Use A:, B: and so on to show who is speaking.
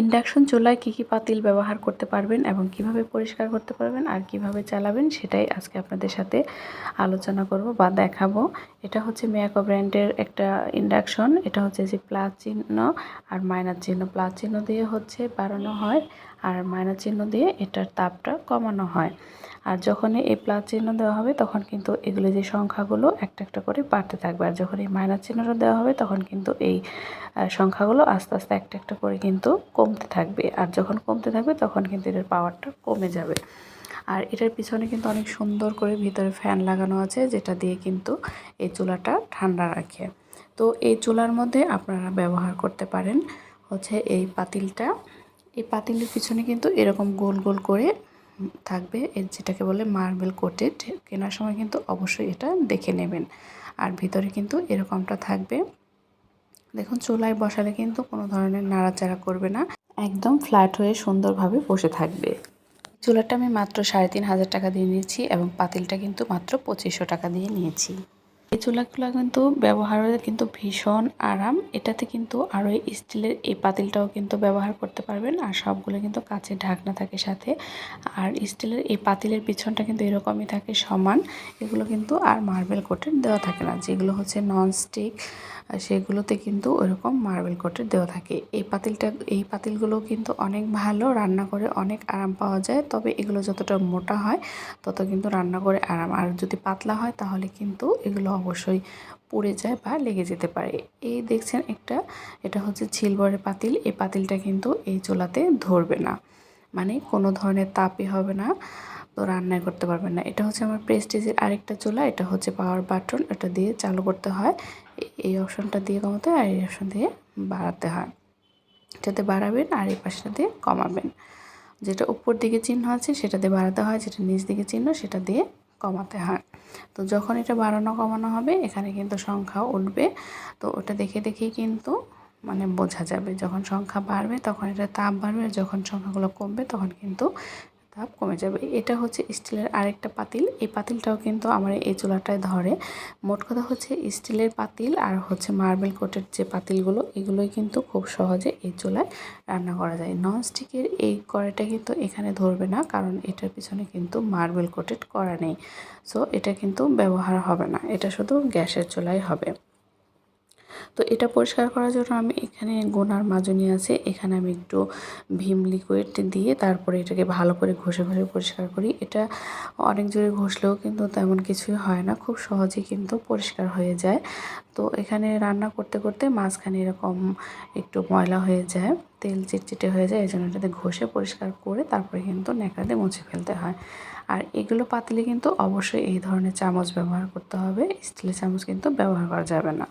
A: Induction চুলায় কী কী পাতিল ব্যবহার করতে পারবেন এবং কীভাবে পরিষ্কার করতে পারবেন আর কীভাবে চালাবেন সেটাই আজকে আপনাদের সাথে আলোচনা করব বা দেখাবো। এটা হচ্ছে মেয়াকো ব্র্যান্ডের একটা ইন্ডাকশন। এটা হচ্ছে যে প্লাস চিহ্ন আর মাইনাস চিহ্ন। প্লাস চিহ্ন দিয়ে হচ্ছে বাড়ানো হয়। আর মাইনাস চিহ্ন দিয়ে এটার তাপটা কমানো হয়। আর যখনই এই প্লাস চিহ্ন দেওয়া হবে, তখন কিন্তু এগুলো যে সংখ্যাগুলো একটা একটা করে বাড়তে থাকবে। আর যখন এই মাইনাস চিহ্নটা দেওয়া হবে, তখন কিন্তু এই সংখ্যাগুলো আস্তে আস্তে একটা একটা করে কিন্তু কমতে থাকবে। আর যখন কমতে থাকবে, তখন কিন্তু এটার পাওয়ারটা কমে যাবে। আর এটার পিছনে কিন্তু অনেক সুন্দর করে ভিতরে ফ্যান লাগানো আছে, যেটা দিয়ে কিন্তু এই চুলাটা ঠান্ডা রাখে। তো এই চুলার মধ্যে আপনারা ব্যবহার করতে পারেন হচ্ছে এই পাতিলটা। এই পাতিলের পিছনে কিন্তু এরকম গোল গোল করে থাকবে যেটাকে বলে মার্বেল কোটেড। কেনার সময় কিন্তু অবশ্যই এটা দেখে নেবেন। আর ভিতরে কিন্তু এরকমটা থাকবে। দেখুন, চুলায় বসালে কিন্তু কোনো ধরনের নাড়াচাড়া করবে না। একদম ফ্ল্যাট হয়ে সুন্দরভাবে বসে থাকবে। চুলাটা আমি মাত্র সাড়ে তিন হাজার টাকা দিয়ে নিয়েছি এবং পাতিলটা কিন্তু মাত্র পঁচিশশো টাকা দিয়ে নিয়েছি। এই চুলাগুলো কিন্তু ব্যবহারে কিন্তু ভীষণ আরাম। এটাতে কিন্তু আরও স্টিলের এই পাতিলটাও কিন্তু ব্যবহার করতে পারবেন আর সবগুলো কিন্তু কাচের ঢাকনা থাকে সাথে। আর স্টিলের এই পাতিলের পিছনটা কিন্তু এরকমই থাকে সমান। এগুলো কিন্তু আর মার্বেল কোটের দেওয়া থাকে না। যেগুলো হচ্ছে ননস্টিক সেগুলোতে কিন্তু ওইরকম মার্বেল কোটের দেওয়া থাকে। এই পাতিলটা, এই পাতিলগুলো কিন্তু অনেক ভালো রান্না করে অনেক আরাম পাওয়া যায়। তবে এগুলো যতটা মোটা হয়, তত কিন্তু রান্না করে আরাম। আর যদি পাতলা হয়, তাহলে কিন্তু এগুলো অবশ্যই পুড়ে যায় বা লেগে যেতে পারে। এই দেখছেন একটা, এটা হচ্ছে ছিলবরের পাতিল। এই পাতিলটা কিন্তু এই চোলাতে ধরবে না। মানে কোনো ধরনের তাপই হবে না, তো রান্নায় করতে পারবেন না। এটা হচ্ছে আমার প্রেস্টিজের আরেকটা চুলা, এটা হচ্ছে পাওয়ার বাটন, এটা দিয়ে চালু করতে হয়। এই অপশনটা দিয়ে কমাতে হয়, আর এই অপশন দিয়ে বাড়াতে হয়। এটাতে বাড়াবেন আর এই পাশটা দিয়ে কমাবেন। যেটা উপর দিকে চিহ্ন আছে সেটা দিয়ে বাড়াতে হয়, যেটা নিচ দিকে চিহ্ন, সেটা দিয়ে কমাতে হয়। তো যখন এটা বাড়ানো কমানো হবে, এখানে কিন্তু সংখ্যা উঠবে। তো ওটা দেখে দেখেই কিন্তু মানে বোঝা যাবে। যখন সংখ্যা বাড়বে, তখন এটা তাপ বাড়বে। যখন সংখ্যাগুলো কমবে, তখন কিন্তু তাপ কমে যাবে। এটা হচ্ছে স্টিলের আরেকটা পাতিল। এই পাতিলটাও কিন্তু আমার এই চুলাটায় ধরে। মোট কথা হচ্ছে স্টিলের পাতিল আর হচ্ছে মার্বেল কোটের যে পাতিলগুলো, এগুলোই কিন্তু খুব সহজে এই চুলায় রান্না করা যায়। ননস্টিকের এই কড়াইটা কিন্তু এখানে ধরবে না, কারণ এটার পিছনে কিন্তু মার্বেল কোটেড করা নেই। সো এটা কিন্তু ব্যবহার হবে না। এটা শুধু গ্যাসের চুলাই হবে। তো এটা পরিষ্কার করার জন্য আমি এখানে গোনার মাজনি আছে। এখানে আমি একটু ভীম লিকুইড দিয়ে তারপরে এটাকে ভালো করে ঘষে ঘষে পরিষ্কার করি। এটা অনেক জোরে ঘষলেও কিন্তু তেমন কিছুই হয় না, খুব সহজেই কিন্তু পরিষ্কার হয়ে যায়। তো এখানে রান্না করতে করতে মাঝখানে এরকম একটু ময়লা হয়ে যায়, তেল চিটচিটে হয়ে যায় এই জন্য এটাতে ঘষে পরিষ্কার করে তারপরে কিন্তু ন্যাকড়া দিয়ে মুছে ফেলতে হয়। আর এগুলো পাতলে কিন্তু অবশ্যই এই ধরনের চামচ ব্যবহার করতে হবে, স্টিলের চামচ কিন্তু ব্যবহার করা যাবে না।